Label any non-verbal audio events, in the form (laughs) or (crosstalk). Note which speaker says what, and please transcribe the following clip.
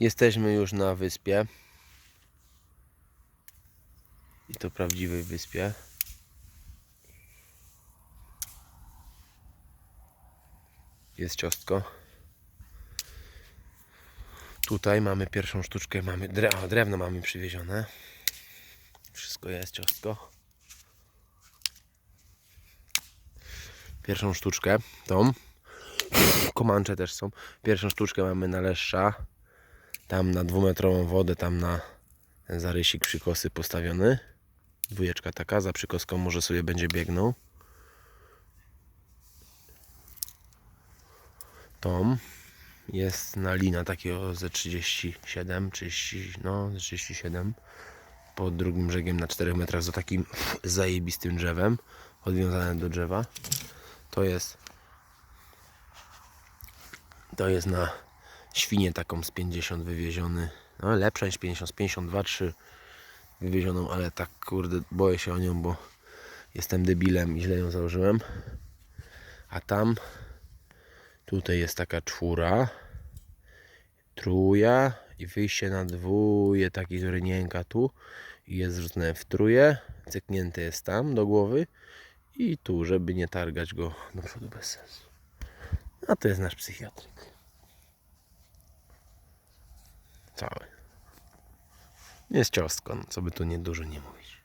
Speaker 1: Jesteśmy już na wyspie. I to prawdziwej wyspie. Jest ciostko. Tutaj mamy pierwszą sztuczkę, mamy dre o, drewno mamy przywiezione. Wszystko jest ciostko. Pierwszą sztuczkę tą. Komancze też są. Pierwszą sztuczkę mamy na leszcza. Tam na dwumetrową wodę, tam na zarysik przykosy postawiony. Dwójeczka taka, za przykoską może sobie będzie biegnął. Tom jest na lina takiego ze 37, 30, no ze 37 pod drugim brzegiem na 4 metrach za takim (laughs) zajebistym drzewem odwiązane do drzewa to jest to jest na świnię taką z 50 wywieziony no lepsza niż 50, z 52 3 wywiezioną, ale tak kurde boję się o nią, bo jestem debilem i źle ją założyłem a tam Tutaj jest taka czwóra, truja i wyjście na dwóje, taki zrnienka tu i jest zrzucone w truje, cyknięte jest tam do głowy i tu, żeby nie targać go do przodu bez sensu. A to jest nasz psychiatryk. Jest ciostko, no, co by tu nie dużo nie mówić.